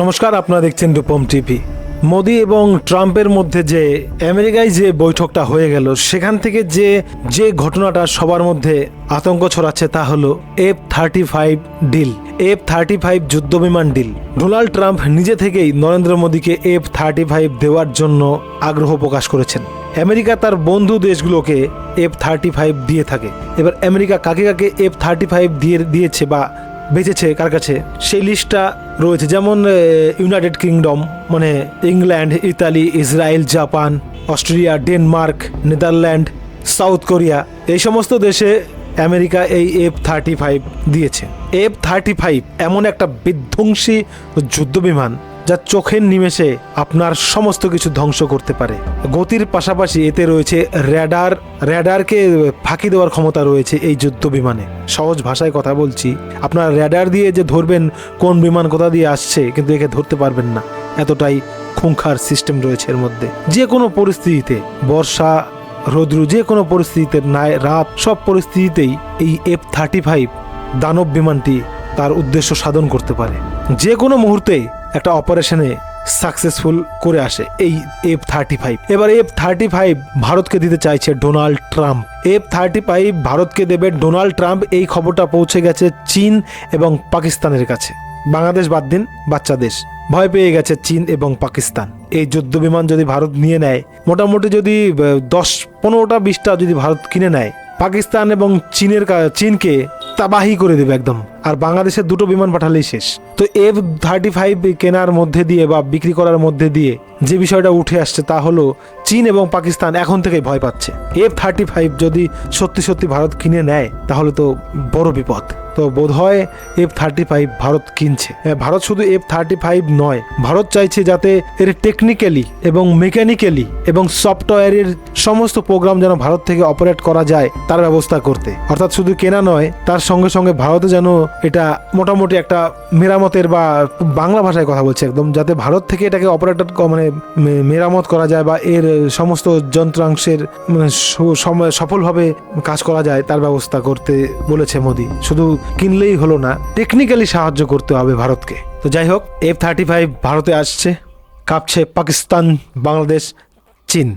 নমস্কার, আপনারা দেখছেন রূপম টিভি। মোদি এবং ট্রাম্পের মধ্যে যে আমেরিকায় যে বৈঠকটা হয়ে গেল, সেখান থেকে যে যে ঘটনাটা সবার মধ্যে আতঙ্ক ছড়াচ্ছে তা হলো F thirty five deal. F thirty five যুদ্ধবিমান ডিল। ডোনাল্ড ট্রাম্প নিজে থেকেই নরেন্দ্র মোদীকে এফ থার্টি ফাইভ দেওয়ার জন্য আগ্রহ প্রকাশ করেছেন। আমেরিকা তার বন্ধু দেশগুলোকে এফ থার্টি ফাইভ দিয়ে থাকে। এবার আমেরিকা কাকে কাকে এফ থার্টি ফাইভ দিয়ে, দিয়েছে বা বেঁচেছে, কার কাছে? সেই লিস্টটা রয়েছে, যেমন ইউনাইটেড কিংডম মানে England Italy Israel Japan Australia Denmark Netherland South Korea এই সমস্ত দেশে আমেরিকা এই এফ থার্টি ফাইভ দিয়েছে। এফ থার্টি ফাইভ এমন একটা বিধ্বংসী যুদ্ধবিমান। যা চোখের নিমেষে আপনার সমস্ত কিছু ধ্বংস করতে পারে। গতির পাশাপাশি এতে রয়েছে র্যাডার, র্যাডারকে ফাঁকি দেওয়ার ক্ষমতা রয়েছে এই যুদ্ধ বিমানে। সহজ ভাষায় কথা বলছি, আপনার র্যাডার দিয়ে যে ধরবেন, কোন বিমান কোথা দিয়ে আসছে, কিন্তু একে ধরতে পারবেন না। এতটাই খুঙ্খার সিস্টেম রয়েছে এর মধ্যে। যে কোনো পরিস্থিতিতে বর্ষা, রৌদ্র, যে কোনো পরিস্থিতিতে নাই রাত, সব পরিস্থিতিতেই এই এফ থার্টি ফাইভ দানব বিমানটি তার উদ্দেশ্য সাধন করতে পারে। যে কোনো মুহূর্তে একটা অপারেশনে সাকসেসফুল করে আসে এই এফ থার্টি ফাইভ এবার এফ থার্টি ফাইভ ভারতকে দিতে চাইছে Donald Trump. F thirty five ভারতকে দেবে ডোনাল্ড ট্রাম্প। এই খবরটা পৌঁছে গেছে চীন এবং পাকিস্তানের কাছে। বাংলাদেশ বাদ দিন, বাচ্চা দেশ। ভয় পেয়ে গেছে চীন এবং পাকিস্তান। এই যুদ্ধ বিমান যদি ভারত নিয়ে নেয়, মোটামুটি যদি দশ, পনেরোটা, বিশটা যদি ভারত কিনে নেয়, পাকিস্তান এবং চীনের চীনকে তাবাহি করে দেবে একদম। আর বাংলাদেশের দুটো বিমান পাঠালেই শেষ। তো এফ থার্টি ফাইভ কেনার মধ্যে দিয়ে বা বিক্রি করার মধ্যে দিয়ে যে বিষয়টা উঠে আসছে তা হলো চীন এবং পাকিস্তান এখন থেকেই ভয় পাচ্ছে। এফ থার্টি ফাইভ যদি সত্যি সত্যি ভারত কিনে নেয়, তাহলে তো বড় বিপদ। তো বোধহয় এফ থার্টি ফাইভ ভারত কিনছে। ভারত শুধু এফ থার্টি ফাইভ নয়, ভারত চাইছে যাতে এর টেকনিক্যালি এবং মেকানিক্যালি এবং সফটওয়্যারের সমস্ত প্রোগ্রাম যেন ভারত থেকে অপারেট করা যায়, তার ব্যবস্থা করতে। অর্থাৎ শুধু কেনা নয়, তার সঙ্গে সঙ্গে ভারতে যেন এটা মোটামুটি একটা মেরামতের বা বাংলা ভাষায় কথা বলছে একদম, যাতে ভারত থেকে এটাকে অপারেটর মানে মেরামত করা যায় বা এর সমস্ত যন্ত্রাংশের মানে সফলভাবে কাজ করা যায় তার ব্যবস্থা করতে বলেছে মোদি। শুধু কিনলেই হলো না টেকনিক্যালি সাহায্য করতে হবে ভারতকে। তো যাই হোক এফ থার্টি ফাইভ ভারতে আসছে, কাঁপছে পাকিস্তান, বাংলাদেশ, চীন।